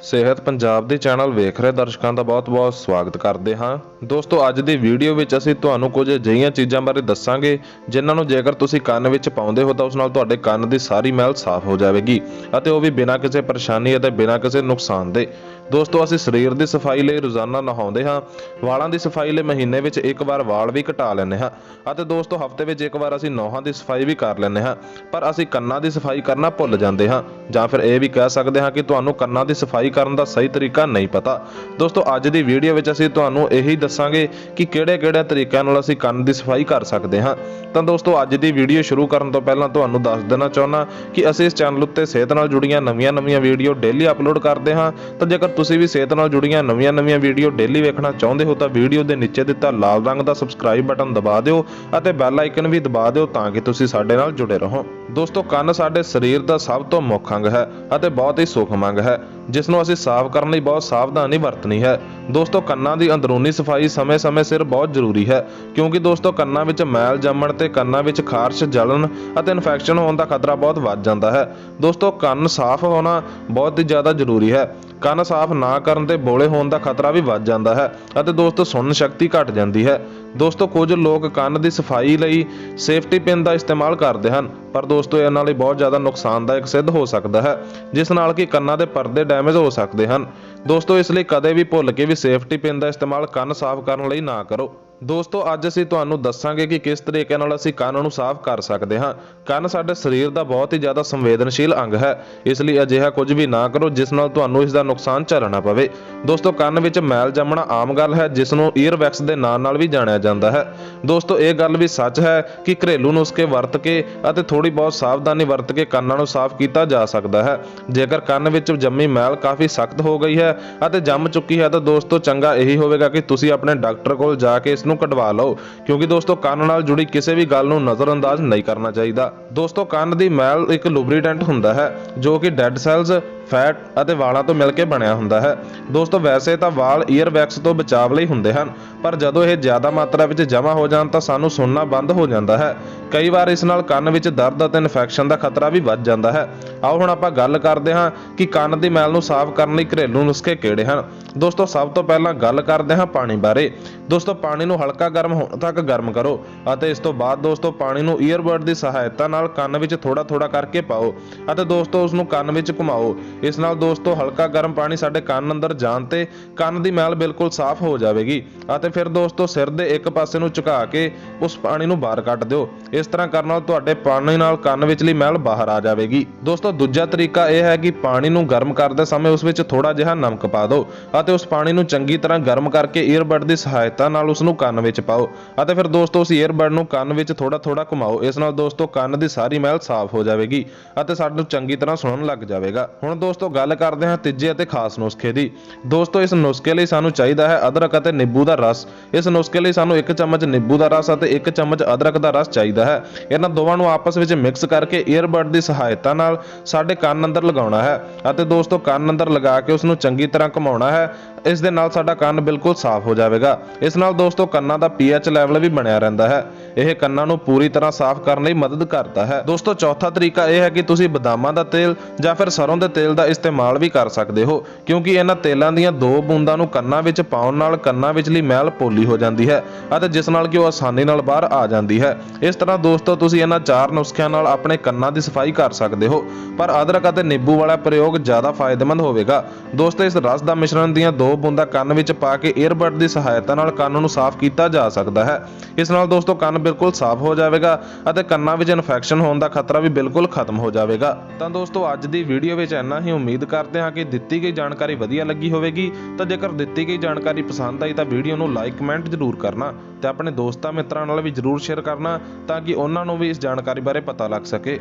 ਸਿਹਤ ਪੰਜਾਬ ਦੇ ਚੈਨਲ ਵੇਖ ਰਹੇ ਦਰਸ਼ਕਾਂ ਦਾ ਬਹੁਤ-ਬਹੁਤ ਸਵਾਗਤ ਕਰਦੇ ਹਾਂ। ਦੋਸਤੋ, ਅੱਜ ਦੀ ਵੀਡੀਓ ਵਿੱਚ ਅਸੀਂ ਤੁਹਾਨੂੰ ਕੁਝ ਅਜਿਹੀਆਂ ਚੀਜ਼ਾਂ ਬਾਰੇ ਦੱਸਾਂਗੇ, ਜਿਨ੍ਹਾਂ ਨੂੰ ਜੇਕਰ ਤੁਸੀਂ ਕੰਨ ਵਿੱਚ ਪਾਉਂਦੇ ਹੋ ਤਾਂ ਉਸ ਨਾਲ ਤੁਹਾਡੇ ਕੰਨ ਦੀ ਸਾਰੀ ਮੈਲ ਸਾਫ਼ ਹੋ ਜਾਵੇਗੀ ਅਤੇ ਉਹ ਵੀ ਬਿਨਾਂ ਕਿਸੇ ਪਰੇਸ਼ਾਨੀ ਅਤੇ ਬਿਨਾਂ ਕਿਸੇ ਨੁਕਸਾਨ ਦੇ। ਦੋਸਤੋ, ਅਸੀਂ ਸਰੀਰ ਦੀ ਸਫ਼ਾਈ ਲਈ ਰੋਜ਼ਾਨਾ ਨਹਾਉਂਦੇ ਹਾਂ। ਵਾਲਾਂ ਦੀ ਸਫ਼ਾਈ ਲਈ ਮਹੀਨੇ ਵਿੱਚ ਇੱਕ ਵਾਰ ਵਾਲ ਵੀ ਘਟਾ ਲੈਂਦੇ ਹਾਂ ਅਤੇ ਦੋਸਤੋ, ਹਫ਼ਤੇ ਵਿੱਚ ਇੱਕ ਵਾਰ ਅਸੀਂ ਨੋਹਾਂ ਦੀ ਸਫ਼ਾਈ ਵੀ ਕਰ ਲੈਂਦੇ ਹਾਂ। ਪਰ ਅਸੀਂ ਕੰਨਾਂ ਦੀ ਸਫ਼ਾਈ ਕਰਨਾ ਭੁੱਲ ਜਾਂਦੇ ਹਾਂ ਜਾਂ ਫਿਰ ਇਹ ਵੀ ਕਹਿ ਸਕਦੇ ਹਾਂ ਕਿ ਤੁਹਾਨੂੰ ਕੰਨਾਂ ਦੀ ਸਫ਼ਾਈ ਕਰਨ ਦਾ ਸਹੀ ਤਰੀਕਾ ਨਹੀਂ ਪਤਾ। ਦੋਸਤੋ, ਅੱਜ ਦੀ ਵੀਡੀਓ ਵਿੱਚ ਅਸੀਂ ਤੁਹਾਨੂੰ ਇਹੀ ਦੱਸਾਂਗੇ ਕਿ ਕਿਹੜੇ-ਕਿਹੜੇ ਤਰੀਕਿਆਂ ਨਾਲ ਅਸੀਂ ਕੰਨ ਦੀ ਸਫ਼ਾਈ ਕਰ ਸਕਦੇ ਹਾਂ। ਤਾਂ ਦੋਸਤੋ, ਅੱਜ ਦੀ ਵੀਡੀਓ ਸ਼ੁਰੂ ਕਰਨ ਤੋਂ ਪਹਿਲਾਂ ਤੁਹਾਨੂੰ ਦੱਸ ਦੇਣਾ ਚਾਹੁੰਦਾ ਕਿ ਅਸੀਂ ਇਸ ਚੈਨਲ ਉੱਤੇ ਸਿਹਤ ਨਾਲ ਜੁੜੀਆਂ ਨਵੀਆਂ-ਨਵੀਆਂ ਵੀਡੀਓ ਡੇਲੀ ਅਪਲੋਡ ਕਰਦੇ ਹਾਂ। ਤਾਂ ਜੇਕਰ ਤੁਸੀਂ ਵੀ ਸਿਹਤ ਨਾਲ ਜੁੜੀਆਂ ਨਵੀਆਂ-ਨਵੀਆਂ ਵੀਡੀਓ ਡੇਲੀ ਵੇਖਣਾ ਚਾਹੁੰਦੇ ਹੋ, ਤਾਂ ਵੀਡੀਓ ਦੇ ਨੀਚੇ ਦਿੱਤਾ ਲਾਲ ਰੰਗ ਦਾ ਸਬਸਕ੍ਰਾਈਬ ਬਟਨ ਦਬਾ ਦਿਓ ਅਤੇ ਬੈਲ ਆਈਕਨ ਵੀ ਦਬਾ ਦਿਓ ਤਾਂ ਕਿ ਤੁਸੀਂ ਸਾਡੇ ਨਾਲ ਜੁੜੇ ਰਹੋ। ਦੋਸਤੋ, ਕੰਨ ਸਾਡੇ ਸਰੀਰ ਦਾ ਸਭ ਤੋਂ ਮੁੱਖ ਅੰਗ ਹੈ ਅਤੇ ਬਹੁਤ ਹੀ ਸੂਖਮ ਅੰਗ ਹੈ ਜਿਸ ਨੂੰ ਅਸੀਂ ਸਾਫ਼ ਕਰਨ ਲਈ ਬਹੁਤ ਸਾਵਧਾਨੀ ਵਰਤਣੀ ਹੈ। ਦੋਸਤੋ, ਕੰਨਾਂ ਦੀ ਅੰਦਰੂਨੀ ਸਫ਼ਾਈ ਸਮੇਂ-ਸਮੇਂ ਸਿਰ ਬਹੁਤ ਜ਼ਰੂਰੀ ਹੈ, ਕਿਉਂਕਿ ਦੋਸਤੋ, ਕੰਨਾਂ ਵਿੱਚ ਮੈਲ ਜੰਮਣ ਤੇ ਕੰਨਾਂ ਵਿੱਚ ਖਾਰਸ਼ ਜਲਣ ਅਤੇ ਇਨਫੈਕਸ਼ਨ ਹੋਣ ਦਾ ਖਤਰਾ ਬਹੁਤ ਵੱਧ ਜਾਂਦਾ ਹੈ। ਦੋਸਤੋ, ਕੰਨ ਸਾਫ਼ ਹੋਣਾ ਬਹੁਤ ਹੀ ਜ਼ਿਆਦਾ ਜ਼ਰੂਰੀ ਹੈ। ਕੰਨ ਸਾਫ਼ ਨਾ ਕਰਨ ਤੇ ਬੋਲੇ ਹੋਣ ਦਾ ਖਤਰਾ ਵੀ ਵੱਧ ਜਾਂਦਾ ਹੈ ਅਤੇ ਦੋਸਤੋ, ਸੁਣਨ ਸ਼ਕਤੀ ਘਟ ਜਾਂਦੀ ਹੈ। ਦੋਸਤੋ, ਕੁਝ ਲੋਕ ਕੰਨ ਦੀ ਸਫ਼ਾਈ ਲਈ ਸੇਫਟੀ ਪਿਨ ਦਾ ਇਸਤੇਮਾਲ ਕਰਦੇ ਹਨ, ਪਰ ਦੋਸਤੋ, ਇਹਨਾਂ ਲਈ ਬਹੁਤ ਜ਼ਿਆਦਾ ਨੁਕਸਾਨਦਾਇਕ ਸਿੱਧ ਹੋ ਸਕਦਾ ਹੈ, ਜਿਸ ਨਾਲ ਕਿ ਕੰਨਾਂ ਦੇ ਪਰਦੇ ਡੈਮੇਜ ਹੋ ਸਕਦੇ ਹਨ। ਦੋਸਤੋ, ਇਸ ਲਈ ਕਦੇ ਵੀ ਭੁੱਲ ਕੇ ਵੀ ਸੇਫਟੀ ਪਿਨ ਦਾ ਇਸਤੇਮਾਲ ਕੰਨ ਸਾਫ਼ ਕਰਨ ਲਈ ਨਾ ਕਰੋ। ਦੋਸਤੋ, ਅੱਜ ਅਸੀਂ ਤੁਹਾਨੂੰ ਦੱਸਾਂਗੇ ਕਿ ਕਿਸ ਤਰੀਕੇ ਨਾਲ ਅਸੀਂ ਕੰਨ ਨੂੰ ਸਾਫ਼ ਕਰ ਸਕਦੇ ਹਾਂ। ਕੰਨ ਸਾਡੇ ਸਰੀਰ ਦਾ ਬਹੁਤ ਹੀ ਜ਼ਿਆਦਾ ਸੰਵੇਦਨਸ਼ੀਲ ਅੰਗ ਹੈ। ਇਸ ਲਈ ਅਜਿਹਾ ਕੁਝ ਵੀ ਨਾ ਕਰੋ, ਜਿਸ ਨਾਲ ਤੁਹਾਨੂੰ ਇਸ ਦਾ ਨੁਕਸਾਨ ਝੱਲਣਾ ਪਵੇ। ਦੋਸਤੋ, ਕੰਨ ਵਿੱਚ ਮੈਲ ਜੰਮਣਾ ਆਮ ਗੱਲ ਹੈ, ਜਿਸ ਨੂੰ ਈਅਰਵੈਕਸ ਦੇ ਨਾਂ ਨਾਲ ਵੀ ਜਾਣਿਆ ਜਾਂਦਾ ਹੈ। ਦੋਸਤੋ, ਇਹ ਗੱਲ ਵੀ ਸੱਚ ਹੈ ਕਿ ਘਰੇਲੂ ਨੁਸਖੇ ਵਰਤ ਕੇ ਅਤੇ ਥੋੜੀ ਬਹੁਤ ਸਾਵਧਾਨੀ ਵਰਤ ਕੇ ਕੰਨਾਂ ਨੂੰ ਸਾਫ਼ ਕੀਤਾ ਜਾ ਸਕਦਾ ਹੈ। ਜੇਕਰ ਕੰਨ ਵਿੱਚ ਜੰਮੀ ਮੈਲ ਕਾਫੀ ਸਖਤ ਹੋ ਗਈ ਹੈ ਅਤੇ ਜੰਮ ਚੁੱਕੀ ਹੈ, ਤਾਂ ਦੋਸਤੋ, ਚੰਗਾ ਇਹੀ ਹੋਵੇਗਾ ਕਿ ਤੁਸੀਂ ਆਪਣੇ ਡਾਕਟਰ ਕੋਲ ਜਾ ਕੇ ਇਸ ਨੂੰ ਕਢਵਾ ਲਓ। ਕਿਉਂਕਿ ਦੋਸਤੋ, ਕੰਨ ਨਾਲ ਜੁੜੀ ਕਿਸੇ ਵੀ ਗੱਲ ਨੂੰ ਨਜ਼ਰਅੰਦਾਜ਼ ਨਹੀਂ ਕਰਨਾ ਚਾਹੀਦਾ। ਦੋਸਤੋ, ਕੰਨ ਦੀ ਮੈਲ ਇੱਕ ਲੁਬਰੀਡੈਂਟ ਹੁੰਦਾ ਹੈ, ਜੋ ਕਿ ਡੈਡ ਸੈਲਸ ਫੈਟ ਅਤੇ ਵਾਲਾਂ ਤੋਂ ਮਿਲ ਕੇ ਬਣਿਆ ਹੁੰਦਾ ਹੈ। ਦੋਸਤੋ, ਵੈਸੇ ਤਾਂ ਵਾਲ ਈਅਰ ਵੈਕਸ ਤੋਂ ਬਚਾਵ ਲਈ ਹੁੰਦੇ ਹਨ, ਪਰ ਜਦੋਂ ਇਹ ਜ਼ਿਆਦਾ ਮਾਤਰਾ ਵਿੱਚ ਜਮ੍ਹਾਂ ਹੋ ਜਾਣ ਤਾਂ ਸਾਨੂੰ ਸੁਣਨਾ ਬੰਦ ਹੋ ਜਾਂਦਾ ਹੈ। ਕਈ ਵਾਰ ਇਸ ਨਾਲ ਕੰਨ ਵਿੱਚ ਦਰਦ ਅਤੇ ਇਨਫੈਕਸ਼ਨ ਦਾ ਖਤਰਾ ਵੀ ਵੱਧ ਜਾਂਦਾ ਹੈ। ਆਓ ਹੁਣ ਆਪਾਂ ਗੱਲ ਕਰਦੇ ਹਾਂ ਕਿ ਕੰਨ ਦੀ ਮੈਲ ਨੂੰ ਸਾਫ਼ ਕਰਨ ਲਈ ਘਰੇਲੂ ਨੁਸਖੇ ਕਿਹੜੇ ਹਨ। ਦੋਸਤੋ, ਸਭ ਤੋਂ ਪਹਿਲਾਂ ਗੱਲ ਕਰਦੇ ਹਾਂ ਪਾਣੀ ਬਾਰੇ। ਦੋਸਤੋ, ਪਾਣੀ ਨੂੰ ਹਲਕਾ ਗਰਮ ਹੋਣ ਤੱਕ ਗਰਮ ਕਰੋ ਅਤੇ ਇਸ ਤੋਂ ਬਾਅਦ ਦੋਸਤੋ, ਪਾਣੀ ਨੂੰ ਈਅਰਬਡ ਦੀ ਸਹਾਇਤਾ ਨਾਲ ਕੰਨ ਵਿੱਚ ਥੋੜਾ ਥੋੜਾ ਕਰਕੇ ਪਾਓ ਅਤੇ ਦੋਸਤੋ ਉਸ ਨੂੰ ਕੰਨ ਵਿੱਚ ਘੁਮਾਓ। ਇਸ ਨਾਲ ਦੋਸਤੋ ਹਲਕਾ ਗਰਮ ਪਾਣੀ ਸਾਡੇ ਕੰਨ ਅੰਦਰ ਜਾਣ ਤੇ ਕੰਨ ਦੀ ਮੈਲ ਬਿਲਕੁਲ ਸਾਫ਼ ਹੋ ਜਾਵੇਗੀ ਅਤੇ ਫਿਰ ਦੋਸਤੋ ਸਿਰ ਦੇ ਇੱਕ ਪਾਸੇ ਨੂੰ ਝੁਕਾ ਕੇ ਉਸ ਪਾਣੀ ਨੂੰ ਬਾਹਰ ਕੱਢ ਦਿਓ। ਇਸ ਤਰ੍ਹਾਂ ਕਰਨ ਨਾਲ ਤੁਹਾਡੇ ਪਾਣੀ ਨਾਲ ਕੰਨ ਵਿਚਲੀ ਮੈਲ ਬਾਹਰ ਆ ਜਾਵੇਗੀ। ਦੋਸਤੋ ਦੂਜਾ ਤਰੀਕਾ ਇਹ ਹੈ ਕਿ ਪਾਣੀ ਨੂੰ ਗਰਮ ਕਰਦੇ ਸਮੇਂ ਉਸ ਵਿੱਚ ਥੋੜਾ ਜਿਹਾ ਨਮਕ ਪਾ ਦਿਓ ਅਤੇ ਉਸ ਪਾਣੀ ਨੂੰ ਚੰਗੀ ਤਰ੍ਹਾਂ ਗਰਮ ਕਰਕੇ ਈਅਰਬਡ ਦੀ ਸਹਾਇਤਾ ਨਾਲ ਉਸ ਨੂੰ ਕੰਨ ਵਿੱਚ ਪਾਓ ਅਤੇ ਫਿਰ ਦੋਸਤੋ ਉਸ ਈਅਰਬਡ ਨੂੰ ਕੰਨ ਵਿੱਚ ਥੋੜਾ ਥੋੜਾ ਘੁਮਾਓ। ਇਸ ਨਾਲ ਦੋਸਤੋ ਕੰਨ ਦੀ ਸਾਰੀ ਮੈਲ ਸਾਫ਼ ਹੋ ਜਾਵੇਗੀ ਅਤੇ ਸਾਨੂੰ ਚੰਗੀ ਤਰ੍ਹਾਂ ਸੁਣਨ ਲੱਗ ਜਾਵੇਗਾ। ਹੁਣ ਦੋਸਤੋ, ਗੱਲ ਕਰਦੇ ਹਾਂ ਤੀਜੇ ਅਤੇ ਖਾਸ ਨੁਸਖੇ ਦੀ। ਦੋਸਤੋ, ਇਸ ਨੁਸਖੇ ਲਈ ਸਾਨੂੰ ਚਾਹੀਦਾ ਹੈ ਅਦਰਕ ਅਤੇ ਨਿੰਬੂ ਦਾ ਰਸ। ਇਸ ਨੁਸਖੇ ਲਈ ਸਾਨੂੰ 1 ਚਮਚ ਨਿੰਬੂ ਦਾ ਰਸ ਅਤੇ 1 ਚਮਚ ਅਦਰਕ ਦਾ ਰਸ ਚਾਹੀਦਾ ਹੈ। ਇਹਨਾਂ ਦੋਵਾਂ ਨੂੰ ਆਪਸ ਵਿੱਚ ਮਿਕਸ ਕਰਕੇ ਈਅਰਬਡ ਦੀ ਸਹਾਇਤਾ ਨਾਲ ਸਾਡੇ ਕੰਨ ਅੰਦਰ ਲਗਾਉਣਾ ਹੈ ਅਤੇ ਦੋਸਤੋ, ਕੰਨ ਅੰਦਰ ਲਗਾ ਕੇ ਉਸ ਨੂੰ ਚੰਗੀ ਤਰ੍ਹਾਂ ਘੁਮਾਉਣਾ ਹੈ। ਇਸ ਦੇ ਨਾਲ ਸਾਡਾ ਕੰਨ ਬਿਲਕੁਲ ਸਾਫ਼ ਹੋ ਜਾਵੇਗਾ। ਇਸ ਨਾਲ ਦੋਸਤੋ, ਕੰਨਾਂ ਦਾ ਪੀਐਚ ਲੈਵਲ ਵੀ ਬਣਿਆ ਰਹਿੰਦਾ ਹੈ। ਇਹ ਕੰਨਾਂ ਨੂੰ ਪੂਰੀ ਤਰ੍ਹਾਂ ਸਾਫ਼ ਕਰਨ ਲਈ ਮਦਦ ਕਰਦਾ ਹੈ। ਦੋਸਤੋ, ਚੌਥਾ ਤਰੀਕਾ ਇਹ ਹੈ ਕਿ ਤੁਸੀਂ ਬਦਾਮਾਂ ਦਾ ਤੇਲ ਜਾਂ ਫਿਰ ਸਰੋਂ ਦੇ ਤੇਲ ਦਾ ਇਸਤੇਮਾਲ ਵੀ ਕਰ ਸਕਦੇ ਹੋ, ਕਿਉਂਕਿ ਇਹਨਾਂ ਤੇਲਾਂ ਦੀਆਂ ਦੋ ਬੂੰਦਾਂ ਨੂੰ ਕੰਨਾਂ ਵਿੱਚ ਪਾਉਣ ਨਾਲ ਕੰਨਾਂ ਵਿਚਲੀ ਮੈਲ ਪੋਲੀ ਹੋ ਜਾਂਦੀ ਹੈ ਅਤੇ ਜਿਸ ਨਾਲ ਕਿ ਉਹ ਆਸਾਨੀ ਨਾਲ ਬਾਹਰ ਆ ਜਾਂਦੀ ਹੈ। ਇਸ ਤਰ੍ਹਾਂ ਦੋਸਤੋ, ਤੁਸੀਂ ਇਹਨਾਂ ਚਾਰ ਨੁਸਖਿਆਂ ਨਾਲ ਆਪਣੇ ਕੰਨਾਂ ਦੀ ਸਫ਼ਾਈ ਕਰ ਸਕਦੇ ਹੋ, ਪਰ ਅਦਰਕ ਅਤੇ ਨਿੰਬੂ ਵਾਲਾ ਪ੍ਰਯੋਗ ਜ਼ਿਆਦਾ ਫਾਇਦੇਮੰਦ ਹੋਵੇਗਾ। ਦੋਸਤੋ, ਇਸ ਰਸ ਦਾ ਮਿਸ਼ਰਣ ਦੀਆਂ ਦੋ ਬੂੰਦਾਂ ਕੰਨ ਵਿੱਚ ਪਾ ਕੇ ਈਅਰਬਡ ਦੀ ਸਹਾਇਤਾ ਨਾਲ ਕੰਨ ਨੂੰ ਸਾਫ਼ ਕੀਤਾ ਜਾ ਸਕਦਾ ਹੈ। ਇਸ ਨਾਲ ਦੋਸਤੋ, ਕੰਨ ਬਿਲਕੁਲ ਸਾਫ਼ ਹੋ ਜਾਵੇਗਾ ਅਤੇ ਕੰਨਾਂ ਵਿੱਚ ਇਨਫੈਕਸ਼ਨ ਹੋਣ ਦਾ ਖਤਰਾ ਵੀ ਬਿਲਕੁਲ ਖਤਮ ਹੋ ਜਾਵੇਗਾ। ਤਾਂ ਦੋਸਤੋ, ਅੱਜ ਦੀ ਵੀਡੀਓ ਵਿੱਚ ਇੰਨਾ ਹੀ। ਉਮੀਦ ਕਰਦੇ ਹਾਂ ਕਿ ਦਿੱਤੀ ਗਈ ਜਾਣਕਾਰੀ ਵਧੀਆ ਲੱਗੀ ਹੋਵੇਗੀ। ਤਾਂ ਜੇਕਰ ਦਿੱਤੀ ਗਈ ਜਾਣਕਾਰੀ ਪਸੰਦ ਆਈ ਤਾਂ ਵੀਡੀਓ ਨੂੰ ਲਾਈਕ, ਕਮੈਂਟ ਜ਼ਰੂਰ ਕਰਨਾ ਤੇ ਆਪਣੇ ਦੋਸਤਾਂ ਮਿੱਤਰਾਂ ਨਾਲ ਵੀ ਜ਼ਰੂਰ ਸ਼ੇਅਰ ਕਰਨਾ ਤਾਂ ਕਿ ਉਹਨਾਂ ਨੂੰ ਵੀ ਇਸ ਜਾਣਕਾਰੀ ਬਾਰੇ ਪਤਾ ਲੱਗ ਸਕੇ।